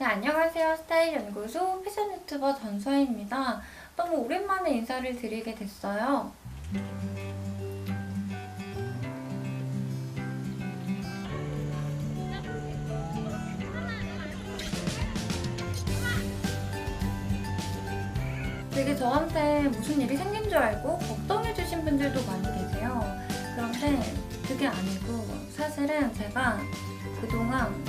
네, 안녕하세요. 스타일 연구소 패션 유튜버 전서희입니다. 너무 오랜만에 인사를 드리게 됐어요. 되게 저한테 무슨 일이 생긴 줄 알고 걱정해주신 분들도 많이 계세요. 그런데 그게 아니고 사실은 제가 그동안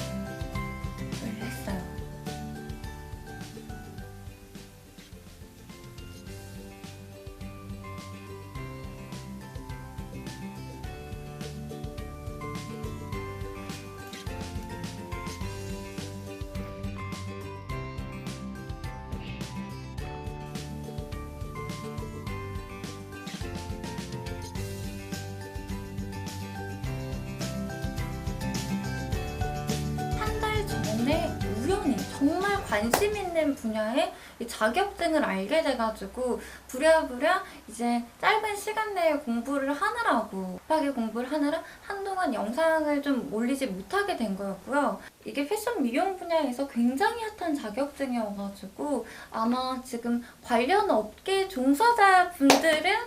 정말 관심 있는 분야의 이 자격증을 알게 돼가지고 부랴부랴 이제 짧은 시간 내에 공부를 하느라고 급하게 공부를 하느라 한동안 영상을 좀 올리지 못하게 된 거였고요. 이게 패션 미용 분야에서 굉장히 핫한 자격증이어가지고 아마 지금 관련 업계 종사자분들은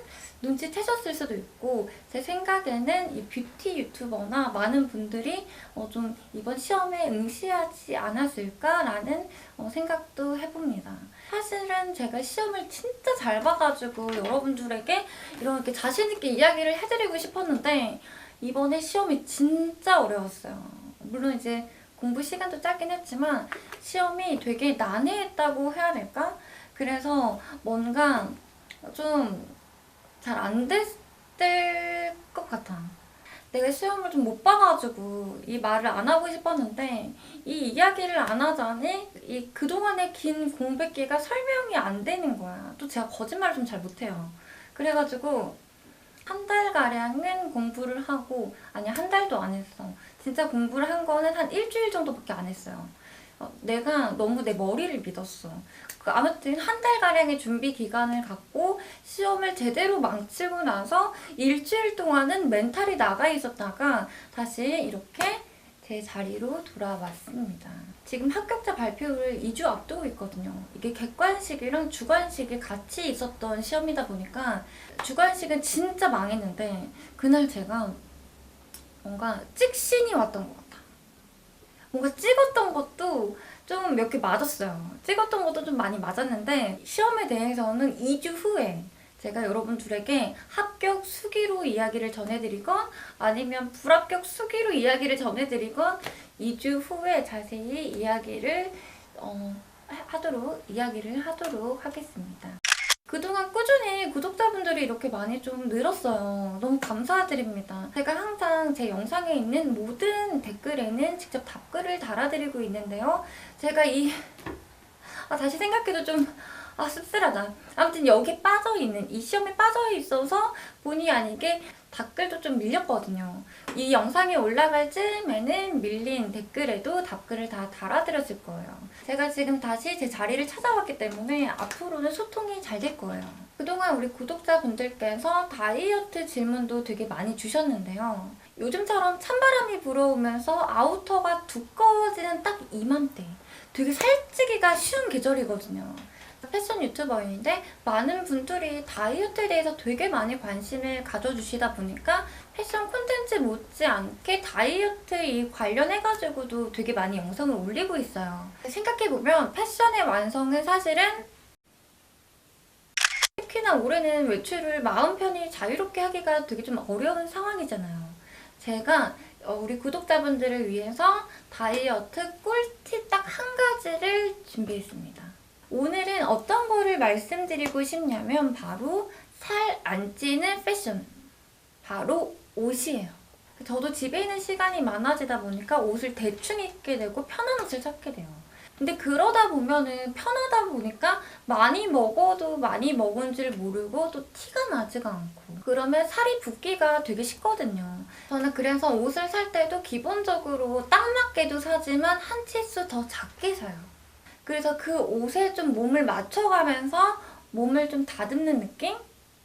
눈치채셨을 수도 있고 제 생각에는 이 뷰티 유튜버나 많은 분들이 어, 좀 이번 시험에 응시하지 않았을까라는 어, 생각도 해봅니다. 사실은 제가 시험을 진짜 잘 봐가지고 여러분들에게 이렇게 자신있게 이야기를 해드리고 싶었는데 이번에 시험이 진짜 어려웠어요. 물론 이제 공부 시간도 짧긴 했지만 시험이 되게 난해했다고 해야 될까? 그래서 뭔가 좀 잘 안 됐을 것 같아. 내가 시험을 좀 못 봐가지고 이 말을 안 하고 싶었는데 이 이야기를 안 하자니 이 그동안의 긴 공백기가 설명이 안 되는 거야. 또 제가 거짓말을 좀 잘 못해요. 그래가지고 한 달가량은 공부를 하고 아니 한 달도 안 했어. 진짜 공부를 한 거는 한 일주일 정도밖에 안 했어요. 어, 내가 너무 내 머리를 믿었어. 그 아무튼 한 달가량의 준비 기간을 갖고 시험을 제대로 망치고 나서 일주일 동안은 멘탈이 나가 있었다가 다시 이렇게 제 자리로 돌아왔습니다. 지금 합격자 발표를 2주 앞두고 있거든요. 이게 객관식이랑 주관식이 같이 있었던 시험이다 보니까 주관식은 진짜 망했는데 그날 제가 뭔가 찍신이 왔던 것 같아. 뭔가 찍었던 것도 좀 몇 개 맞았어요. 찍었던 것도 좀 많이 맞았는데 시험에 대해서는 2주 후에 제가 여러분들에게 합격 수기로 이야기를 전해드리건 아니면 불합격 수기로 이야기를 전해드리건 2주 후에 자세히 이야기를 어, 하- 하도록 이야기를 하도록 하겠습니다. 그동안 꾸준히 이렇게 많이 좀 늘었어요. 너무 감사드립니다. 제가 항상 제 영상에 있는 모든 댓글에는 직접 답글을 달아드리고 있는데요. 제가 이, 아, 다시 생각해도 좀, 아, 씁쓸하다. 아무튼 여기 빠져있는, 이 시험에 빠져있어서 본의 아니게 댓글도 좀 밀렸거든요. 이 영상이 올라갈 즈음에는 밀린 댓글에도 답글을 다 달아드렸을 거예요. 제가 지금 다시 제 자리를 찾아왔기 때문에 앞으로는 소통이 잘 될 거예요. 그동안 우리 구독자분들께서 다이어트 질문도 되게 많이 주셨는데요. 요즘처럼 찬바람이 불어오면서 아우터가 두꺼워지는 딱 이맘때 되게 살찌기가 쉬운 계절이거든요. 패션 유튜버인데 많은 분들이 다이어트에 대해서 되게 많이 관심을 가져주시다 보니까 패션 콘텐츠 못지않게 다이어트 이 관련해가지고도 되게 많이 영상을 올리고 있어요. 생각해보면 패션의 완성은 사실은 특히나 올해는 외출을 마음 편히 자유롭게 하기가 되게 좀 어려운 상황이잖아요. 제가 어, 우리 구독자분들을 위해서 다이어트 꿀팁 딱 한 가지를 준비했습니다. 오늘은 어떤 거를 말씀드리고 싶냐면 바로 살 안 찌는 패션. 바로 옷이에요. 저도 집에 있는 시간이 많아지다 보니까 옷을 대충 입게 되고 편한 옷을 찾게 돼요. 근데 그러다 보면은 편하다 보니까 많이 먹어도 많이 먹은 줄 모르고 또 티가 나지가 않고 그러면 살이 붓기가 되게 쉽거든요. 저는 그래서 옷을 살 때도 기본적으로 딱 맞게도 사지만 한 치수 더 작게 사요. 그래서 그 옷에 좀 몸을 맞춰가면서 몸을 좀 다듬는 느낌?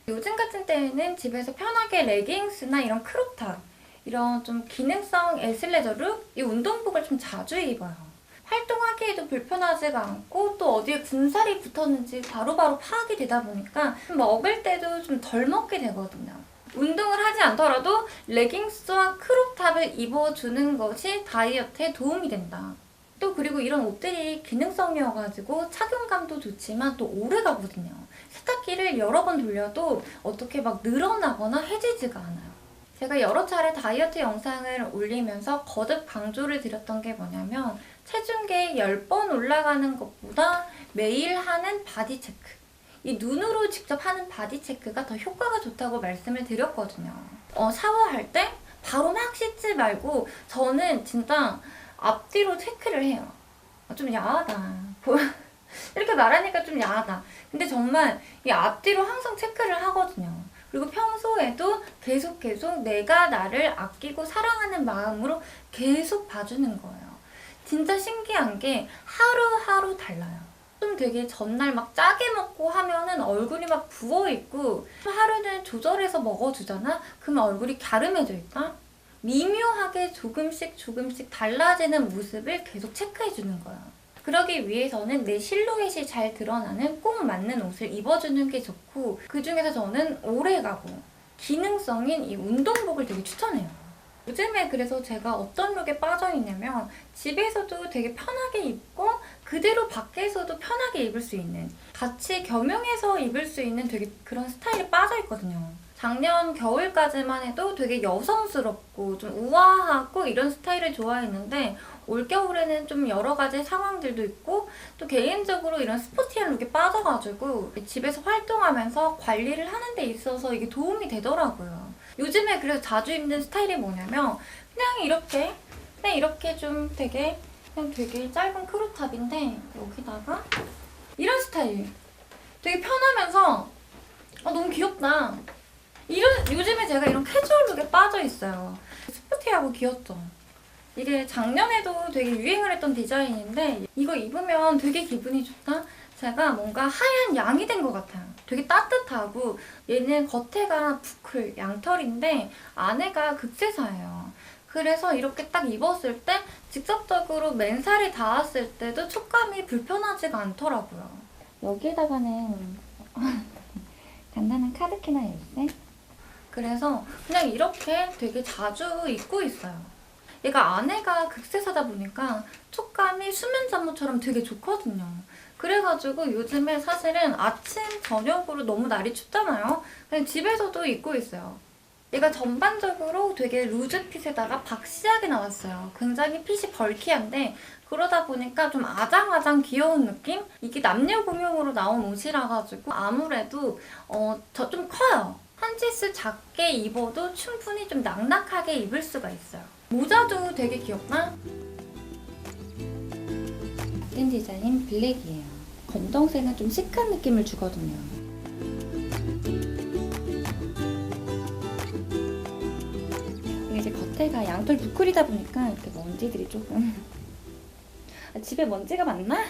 요즘 같은 때에는 집에서 편하게 레깅스나 이런 크롭탑 이런 좀 기능성 에슬레저 룩, 이 운동복을 좀 자주 입어요. 활동하기에도 불편하지가 않고 또 어디에 군살이 붙었는지 바로 바로 파악이 되다 보니까 먹을 때도 좀 덜 먹게 되거든요. 운동을 하지 않더라도 레깅스와 크롭탑을 입어주는 것이 다이어트에 도움이 된다. 또 그리고 이런 옷들이 기능성이어가지고 착용감도 좋지만 또 오래 가거든요. 세탁기를 여러 번 돌려도 어떻게 막 늘어나거나 해지지가 않아요. 제가 여러 차례 다이어트 영상을 올리면서 거듭 강조를 드렸던 게 뭐냐면 체중계 10번 올라가는 것보다 매일 하는 바디 체크. 이 눈으로 직접 하는 바디 체크가 더 효과가 좋다고 말씀을 드렸거든요. 어, 샤워할 때 바로 막 씻지 말고 저는 진짜 앞뒤로 체크를 해요. 아, 좀 야하다. 보- 이렇게 말하니까 좀 야하다. 근데 정말 이 앞뒤로 항상 체크를 하거든요. 그리고 평소에도 계속 계속 내가 나를 아끼고 사랑하는 마음으로 계속 봐주는 거예요. 진짜 신기한 게 하루하루 달라요. 좀 되게 전날 막 짜게 먹고 하면은 얼굴이 막 부어있고 하루는 조절해서 먹어주잖아? 그러면 얼굴이 갸름해져 있다? 미묘하게 조금씩 조금씩 달라지는 모습을 계속 체크해주는 거야. 그러기 위해서는 내 실루엣이 잘 드러나는 꼭 맞는 옷을 입어주는 게 좋고 그 중에서 저는 오래가고 기능성인 이 운동복을 되게 추천해요. 요즘에 그래서 제가 어떤 룩에 빠져 있냐면 집에서도 되게 편하게 입고 그대로 밖에서도 편하게 입을 수 있는 같이 겸용해서 입을 수 있는 되게 그런 스타일에 빠져 있거든요. 작년 겨울까지만 해도 되게 여성스럽고 좀 우아하고 이런 스타일을 좋아했는데 올겨울에는 좀 여러 가지 상황들도 있고 또 개인적으로 이런 스포티한 룩에 빠져가지고 집에서 활동하면서 관리를 하는 데 있어서 이게 도움이 되더라고요. 요즘에 그래서 자주 입는 스타일이 뭐냐면 그냥 이렇게 그냥 이렇게 좀 되게 그냥 되게 짧은 크롭탑인데 여기다가 이런 스타일 되게 편하면서 아, 너무 귀엽다. 이런 요즘에 제가 이런 캐주얼 룩에 빠져 있어요. 스포티하고 귀엽죠. 이게 작년에도 되게 유행을 했던 디자인인데 이거 입으면 되게 기분이 좋다. 제가 뭔가 하얀 양이 된 것 같아요. 되게 따뜻하고 얘는 겉에가 부클 양털인데 안에가 극세사예요. 그래서 이렇게 딱 입었을 때 직접적으로 맨살이 닿았을 때도 촉감이 불편하지가 않더라고요. 여기에다가는 간단한 카드키나 열쇠. 그래서 그냥 이렇게 되게 자주 입고 있어요. 얘가 안에가 극세사다 보니까 촉감이 수면 잠옷처럼 되게 좋거든요. 그래가지고 요즘에 사실은 아침, 저녁으로 너무 날이 춥잖아요. 그냥 집에서도 입고 있어요. 얘가 전반적으로 되게 루즈 핏에다가 박시하게 나왔어요. 굉장히 핏이 벌키한데 그러다 보니까 좀 아장아장 귀여운 느낌? 이게 남녀 공용으로 나온 옷이라 가지고 아무래도 어, 저 좀 커요. 한 치수 작게 입어도 충분히 좀 낙낙하게 입을 수가 있어요. 모자도 되게 귀엽나? 같은 디자인 블랙이에요. 검정색은 좀 시크한 느낌을 주거든요. 이게 이제 겉에가 양털 부클이다 보니까 이렇게 먼지들이 조금 아, 집에 먼지가 많나?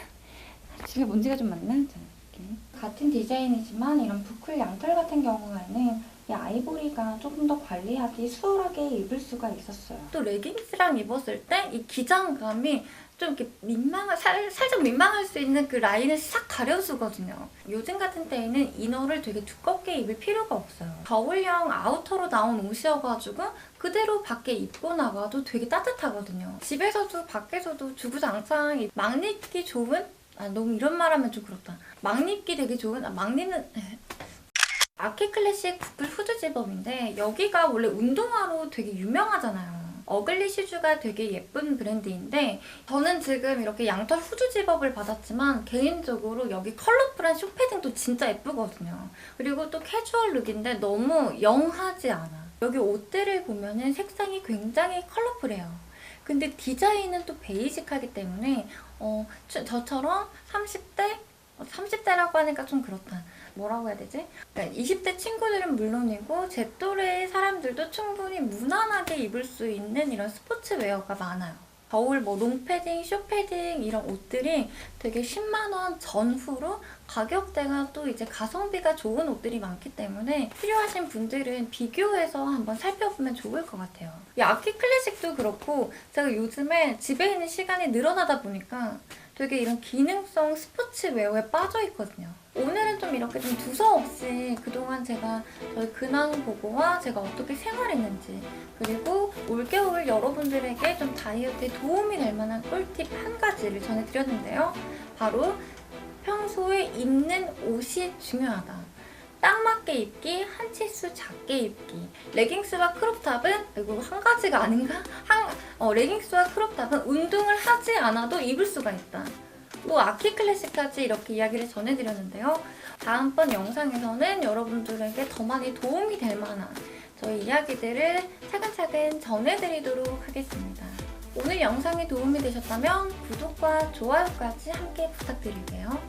집에 먼지가 좀 많나? 자, 이렇게. 같은 디자인이지만 이런 부클 양털 같은 경우에는 이 아이보리가 조금 더 관리하기 수월하게 입을 수가 있었어요. 또 레깅스랑 입었을 때 이 기장감이 좀 이렇게 민망한 살, 살짝 민망할 수 있는 그 라인을 싹 가려주거든요. 요즘 같은 때에는 이너를 되게 두껍게 입을 필요가 없어요. 겨울형 아우터로 나온 옷이어가지고 그대로 밖에 입고 나가도 되게 따뜻하거든요. 집에서도 밖에서도 주구장창 이막 입기 좋은 아 너무 이런 말하면 좀 그렇다. 막 입기 되게 좋은 아, 막 입는 아키 클래식 부클 후드 집업인데 여기가 원래 운동화로 되게 유명하잖아요. 어글리 슈즈가 되게 예쁜 브랜드인데 저는 지금 이렇게 양털 후드 집업을 받았지만 개인적으로 여기 컬러풀한 쇼패딩도 진짜 예쁘거든요. 그리고 또 캐주얼 룩인데 너무 영하지 않아. 여기 옷들을 보면은 색상이 굉장히 컬러풀해요. 근데 디자인은 또 베이직하기 때문에 어, 저- 저처럼 30대? 30대라고 하니까 좀 그렇다. 뭐라고 해야 되지? 그러니까 20대 친구들은 물론이고 제 또래의 사람들도 충분히 무난하게 입을 수 있는 이런 스포츠웨어가 많아요. 겨울 뭐 롱패딩, 쇼패딩 이런 옷들이 되게 10만 원 전후로 가격대가 또 이제 가성비가 좋은 옷들이 많기 때문에 필요하신 분들은 비교해서 한번 살펴보면 좋을 것 같아요. 이 아키 클래식도 그렇고 제가 요즘에 집에 있는 시간이 늘어나다 보니까 되게 이런 기능성 스포츠웨어에 빠져 있거든요. 오늘은 좀 이렇게 좀 두서없이 그동안 제가 저희 근황 보고와 제가 어떻게 생활했는지 그리고 올겨울 여러분들에게 좀 다이어트에 도움이 될 만한 꿀팁 한 가지를 전해드렸는데요. 바로 평소에 입는 옷이 중요하다. 딱 맞게 입기, 한 치수 작게 입기. 레깅스와 크롭탑은 이거 한 가지가 아닌가? 한 어, 레깅스와 크롭탑은 운동을 하지 않아도 입을 수가 있다. 또 아키 클래식까지 이렇게 이야기를 전해드렸는데요. 다음번 영상에서는 여러분들에게 더 많이 도움이 될 만한 저희 이야기들을 차근차근 전해드리도록 하겠습니다. 오늘 영상이 도움이 되셨다면 구독과 좋아요까지 함께 부탁드릴게요.